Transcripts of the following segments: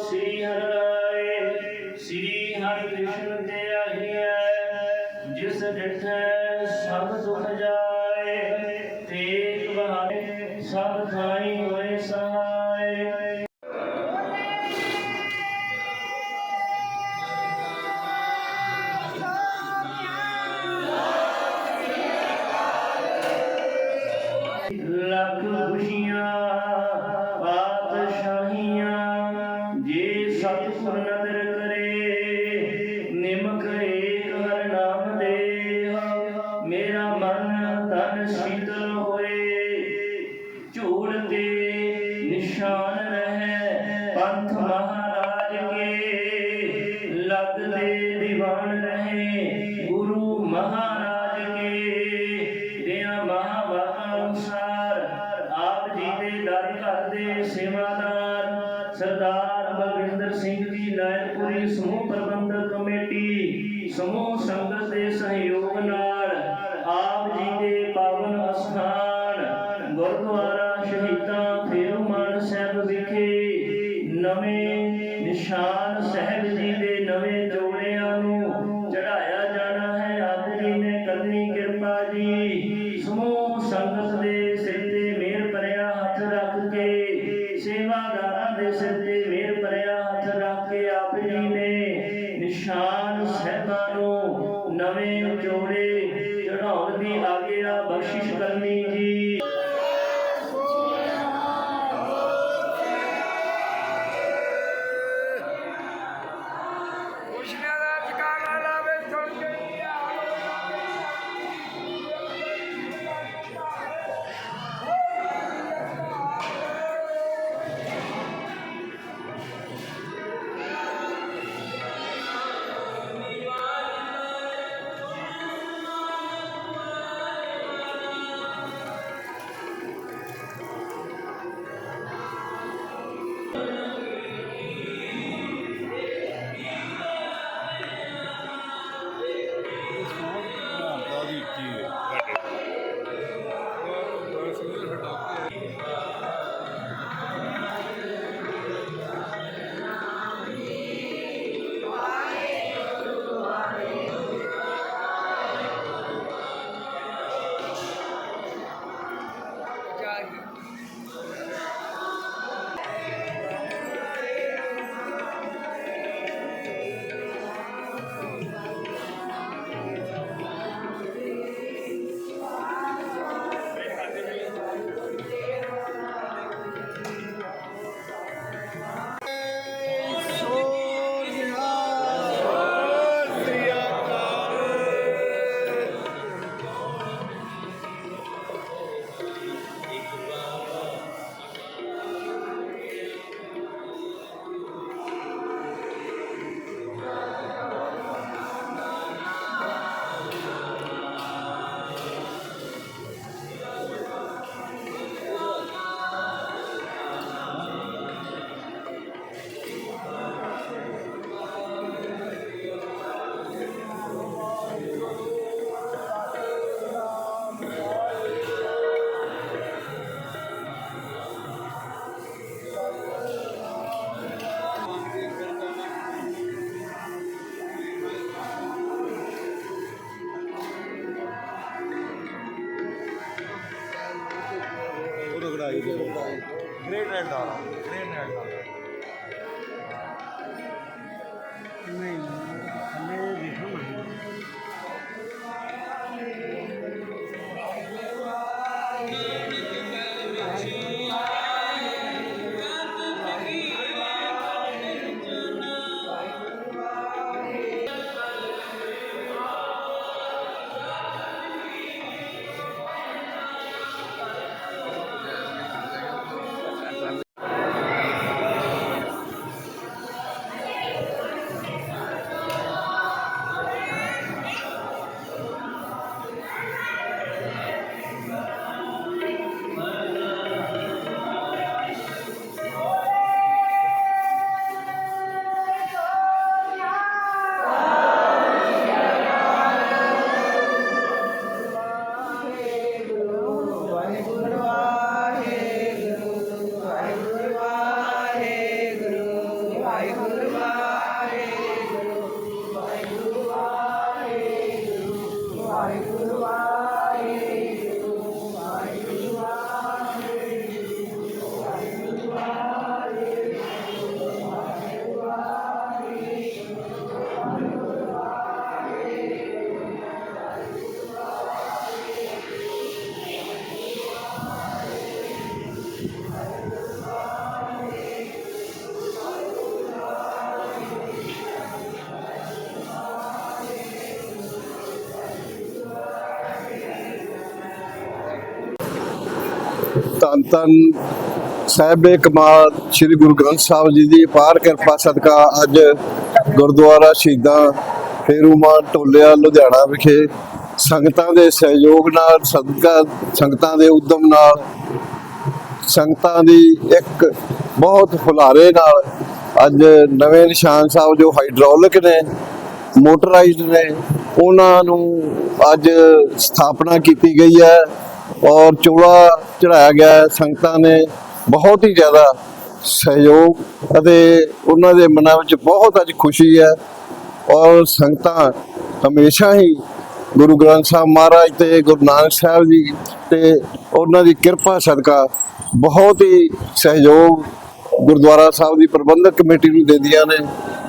ਸ੍ਰੀ ਹਰਿ ਰਾਏ ਸ੍ਰੀ ਹਰਿ ਕ੍ਰਿਸ਼ਨ ਤੇ ਆਹੀਐ ਜਿਸ ਡਿਠੈ ਸਭ ਦੁਖ ਜਾਏ ਤੇਗ ਬਹਾਏ ਸਭ ਥਾਈ ਮਨ ਸ਼ੀਤਲ ਹੋਏ ਝੂਲ ਤੇ ਨਿਸ਼ਾਨ ਰਹੇ, ਪੰਥ ਮਹਾਰਾਜ ਕੇ ਲੱਗਦੇ ਦੀਵਾਨ ਰਹੇ, ਗੁਰੂ ਮਹਾਰਾਜ ਕੇ ਦਿਆਂ ਮਹਾਵਾਕਾਂ ਅਨੁਸਾਰ, ਆਪ ਜੀ ਦੇ ਦਰ ਘਰ ਦੇ ਸੇਵਾਦਾਰ, ਸਰਦਾਰ ਬਲਵਿੰਦਰ ਸਿੰਘ ਜੀ, ਲਾਇਲਪੁਰੀ ਸਮੂਹ ਪ੍ਰਬੰਧਕ ਕਮੇਟੀ, ਸਮੂਹ ਸੰਗਤ ਨਵੇਂ ਨਿਸ਼ਾਨ ਸਾਹਿਬ ఇది great red dollar great red dollar ਧੰਨ ਧੰਨ ਸਾਹਿਬੇ ਕਮਾਲ ਸ੍ਰੀ ਗੁਰੂ ਗ੍ਰੰਥ ਸਾਹਿਬ ਜੀ ਦੀ ਅਪਾਰ ਕਿਰਪਾ ਸਦਕਾ ਅੱਜ ਗੁਰਦੁਆਰਾ ਸ਼ਹੀਦਾਂ ਫੇਰੂਮਾਨ ਟੋਲਿਆ ਲੁਧਿਆਣਾ ਵਿਖੇ ਸੰਗਤਾਂ ਦੇ ਸਹਿਯੋਗ ਨਾਲ, ਸਦਕਾ ਸੰਗਤਾਂ ਦੇ ਉਦਮ ਨਾਲ, ਸੰਗਤਾਂ ਦੀ ਇੱਕ ਬਹੁਤ ਹੁਲਾਰੇ ਨਾਲ ਅੱਜ ਨਵੇਂ ਨਿਸ਼ਾਨ ਸਾਹਿਬ ਜੋ ਹਾਈਡ੍ਰੋਲਿਕ ਨੇ, ਮੋਟਰਾਈਜ਼ਡ ਨੇ, ਉਹਨਾਂ ਨੂੰ ਅੱਜ ਸਥਾਪਨਾ ਕੀਤੀ ਗਈ ਹੈ। ਔਰ ਚੋਲਾ ਚੜਾਇਆ ਗਿਆ ਸੰਗਤਾਂ ਨੇ ਬਹੁਤ ਹੀ ਜ਼ਿਆਦਾ ਸਹਿਯੋਗ ਅਤੇ ਉਹਨਾਂ ਦੇ ਮਨਾਂ ਵਿੱਚ ਬਹੁਤ ਅੱਜ ਖੁਸ਼ੀ ਹੈ। ਔਰ ਸੰਗਤਾਂ ਹਮੇਸ਼ਾ ਹੀ ਗੁਰੂ ਗ੍ਰੰਥ ਸਾਹਿਬ ਮਹਾਰਾਜ ਤੇ ਗੁਰੂ ਨਾਨਕ ਸਾਹਿਬ ਜੀ ਤੇ ਉਹਨਾਂ ਦੀ ਕਿਰਪਾ, ਸਦਕਾ ਬਹੁਤ ਹੀ ਸਹਿਯੋਗ ਗੁਰਦੁਆਰਾ ਸਾਹਿਬ ਦੀ ਪ੍ਰਬੰਧਕ ਕਮੇਟੀ ਨੂੰ ਦਿੰਦੀਆਂ ਨੇ।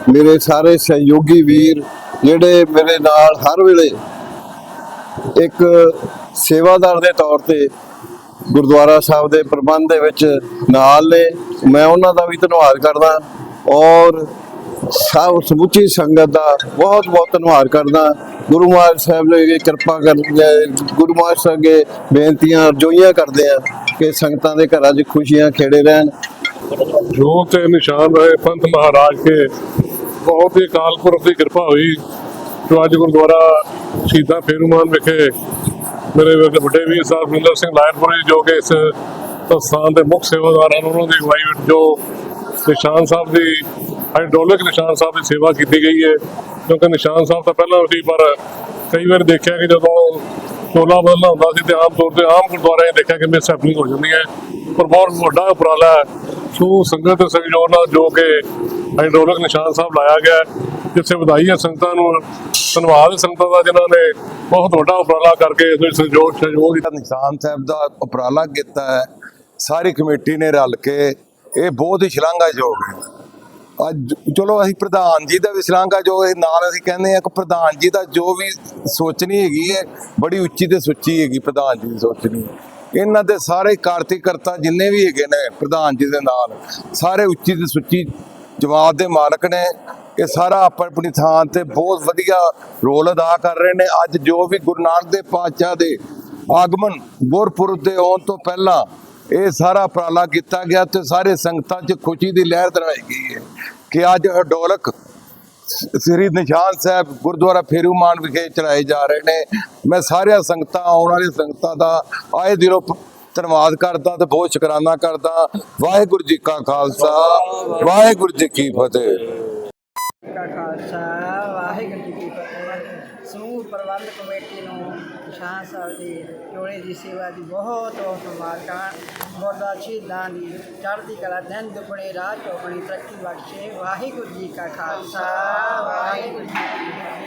ਮੇਰੇ ਸਾਰੇ ਸਹਿਯੋਗੀ ਵੀਰ ਜਿਹੜੇ ਮੇਰੇ ਨਾਲ ਹਰ ਵੇਲੇ ਇੱਕ ਸੇਵਾਦਾਰ ਦੇ ਤੌਰ ਤੇ ਗੁਰਦੁਆਰਾ ਸਾਹਿਬ ਦੇ ਪ੍ਰਬੰਧ ਦੇ ਵਿੱਚ ਨਾਲ ਨੇ। ਮੈਂ ਉਹਨਾਂ ਦਾ ਵੀ ਧੰਨਵਾਦ ਕਰਦਾ ਔਰ ਸਭ ਸਮੁੱਚੀ ਸੰਗਤ ਦਾ ਬਹੁਤ ਬਹੁਤ ਧੰਨਵਾਦ ਕਰਦਾ। ਗੁਰੂ ਮਹਾਰਾਜ ਸਾਹਿਬ ਨੇ ਕਿਰਪਾ ਕਰ ਗੁਰੂ ਮਹਾਰਾਜ ਸਾਹਿਬ ਅੱਗੇ ਬੇਨਤੀਆਂ ਅਰਜ਼ੋਈਆਂ ਕਰਦੇ ਆ ਕਿ ਸੰਗਤਾਂ ਦੇ ਘਰਾਂ 'ਚ ਖੁਸ਼ੀਆਂ ਖੇੜੇ ਰਹਿਣ। ਜੋ ਤੇ ਨਿਸ਼ਾਨ ਰਹੇ ਪੰਥ ਮਹਾਰਾਜ ਕੇ। ਬਹੁਤ ਹੀ ਅਕਾਲ ਪੁਰਖ ਦੀ ਕਿਰਪਾ ਹੋਈ ਜੋ ਅੱਜ ਗੁਰਦੁਆਰਾ ਸ਼ਹੀਦਾਂ ਫੇਰੂਮਾਨ ਵਿਖੇ ਮੇਰੇ ਵੱਡੇ ਵੀਰ ਸਾਹਿਬ ਮਿੰਦਰ ਸਿੰਘ ਲਾਇਰਪੁਰੀ ਜੋ ਕਿ ਇਸ ਸੰਸਥਾਨ ਦੇ ਮੁੱਖ ਸੇਵਾਦਾਰ ਹਨ, ਉਹਨਾਂ ਦੀ ਅਗਵਾਈ ਵਿੱਚ ਜੋ ਨਿਸ਼ਾਨ ਸਾਹਿਬ ਦੀ ਹਾਈਡ੍ਰੋਲਿਕ ਨਿਸ਼ਾਨ ਸਾਹਿਬ ਦੀ ਸੇਵਾ ਕੀਤੀ ਗਈ ਹੈ। ਕਿਉਂਕਿ ਨਿਸ਼ਾਨ ਸਾਹਿਬ ਤਾਂ ਪਹਿਲਾਂ ਸੀ ਪਰ ਕਈ ਵਾਰ ਦੇਖਿਆ ਕਿ ਜਦੋਂ ਟੋਲਾ ਬਦਲਣਾ ਹੁੰਦਾ ਸੀ ਤੇ ਆਮ ਤੌਰ ਤੇ ਆਮ ਗੁਰਦੁਆਰਿਆਂ 'ਚ ਦੇਖਿਆ ਕਿ ਮਿਸ ਹੈਪਨਿੰਗ ਹੋ ਜਾਂਦੀ ਹੈ। ਪਰ ਬਹੁਤ ਵੱਡਾ ਉਪਰਾਲਾ ਹੈ। ਸੋ ਸੰਗਤ ਸਹਿਯੋਗ ਨਾਲ ਜੋ ਕਿ ਹਾਈਡ੍ਰੋਲਿਕ ਨਿਸ਼ਾਨ ਸਾਹਿਬ ਲਾਇਆ ਗਿਆ ਜਿੱਥੇ ਵਧਾਈ ਹੈ ਸੰਗਤਾਂ ਨੂੰ, ਧੰਨਵਾਦ ਸੰਗਤਾਂ ਦਾ ਜਿਨ੍ਹਾਂ ਨੇ ਬਹੁਤ ਵੱਡਾ ਉਪਰਾਲਾ ਕਰਕੇ ਇਸ ਵਿੱਚ ਸਹਿਯੋਗ ਸਹਿਯੋਗ ਜਿਹੜਾ ਨਿਸ਼ਾਨ ਸਾਹਿਬ ਦਾ ਉਪਰਾਲਾ ਕੀਤਾ ਹੈ, ਸਾਰੀ ਕਮੇਟੀ ਨੇ ਰਲ ਕੇ ਇਹ ਬਹੁਤ ਹੀ ਸ਼ਲਾਘਾਯੋਗ ਹੈ। ਅੱਜ ਚਲੋ ਅਸੀਂ ਪ੍ਰਧਾਨ ਜੀ ਦਾ ਵੀ ਸ਼ਲਾਘਾਯੋਗ ਹੈ ਨਾਲ ਅਸੀਂ ਕਹਿੰਦੇ ਆ ਕਿ ਪ੍ਰਧਾਨ ਜੀ ਦਾ ਜੋ ਵੀ ਸੋਚਣੀ ਹੈਗੀ ਹੈ, ਬੜੀ ਉੱਚੀ ਤੇ ਸੁੱਚੀ ਹੈਗੀ, ਪ੍ਰਧਾਨ ਜੀ ਦੀ ਸੋਚਣੀ। ਇਹਨਾਂ ਦੇ ਸਾਰੇ ਕਾਰਤਿਕਰਤਾ ਜਿੰਨੇ ਵੀ ਹੈਗੇ ਨੇ ਪ੍ਰਧਾਨ ਜੀ ਦੇ ਨਾਲ, ਸਾਰੇ ਉੱਚੀ ਤੇ ਸੁੱਚੀ ਜਮਾਤ ਦੇ ਮਾਲਕ ਨੇ, ਇਹ ਸਾਰਾ ਆਪਣੀ ਆਪਣੀ ਥਾਂ ਤੇ ਬਹੁਤ ਵਧੀਆ ਰੋਲ ਅਦਾ ਕਰ ਰਹੇ ਨੇ। ਅੱਜ ਜੋ ਵੀ ਗੁਰੂ ਨਾਨਕ ਦੇਵ ਪਾਤਸ਼ਾਹ ਦੇ ਆਗਮਨ ਗੁਰਪੁਰਬ ਦੇ ਆਉਣ ਤੋਂ ਪਹਿਲਾਂ ਇਹ ਸਾਰਾ ਉਪਰਾਲਾ ਕੀਤਾ ਗਿਆ ਤੇ ਸਾਰੇ ਸੰਗਤਾਂ 'ਚ ਖੁਸ਼ੀ ਦੀ ਲਹਿਰ ਦਰਾਈ ਗਈ ਹੈ ਕਿ ਅੱਜ ਹਡੋਲਕ ਸ੍ਰੀ ਨਿਸ਼ਾਨ ਸਾਹਿਬ ਗੁਰਦੁਆਰਾ ਫੇਰੂਮਾਨ ਵਿਖੇ ਚੜਾਏ ਜਾ ਰਹੇ ਨੇ। ਮੈਂ ਸਾਰੀਆਂ ਸੰਗਤਾਂ, ਆਉਣ ਵਾਲੀ ਸੰਗਤਾਂ ਦਾ ਆਏ ਦਿਲੋਂ ਧੰਨਵਾਦ ਕਰਦਾ ਤੇ ਬਹੁਤ ਸ਼ੁਕਰਾਨਾ ਕਰਦਾ। ਵਾਹਿਗੁਰੂ ਜੀ ਕਾ ਖਾਲਸਾ, ਵਾਹਿਗੁਰੂ ਜੀ ਕੀ ਫਤਿਹ। ਕਾ ਖਾਲਸਾ ਵਾਹਿਗੁਰੂ ਜੀ ਕੀ ਫਤਿਹ। ਸਮੂਹ ਪ੍ਰਬੰਧ ਕਮੇਟੀ ਨੂੰ ਸ਼ਾਹ ਸਾਹਿਬ ਦੀ ਜੋੜੇ ਦੀ ਸੇਵਾ ਦੀ ਬਹੁਤ ਬਹੁਤ ਮੁਬਾਰਕਾਂ। ਗੁਰਦਾ ਸ਼ਹੀਦਾਂ ਦੀ ਚੜ੍ਹਦੀ ਕਲਾ ਦਿਨ ਦੁਗਣੇ, ਰਾਤ ਚੌਗਣੀ, ਤਰੱਕੀ ਬਖਸ਼ੇ। ਵਾਹਿਗੁਰੂ ਜੀ ਕਾ ਖਾਲਸਾ, ਵਾਹਿਗੁਰੂ ਜੀ ਕੀ ਫਤਿਹ।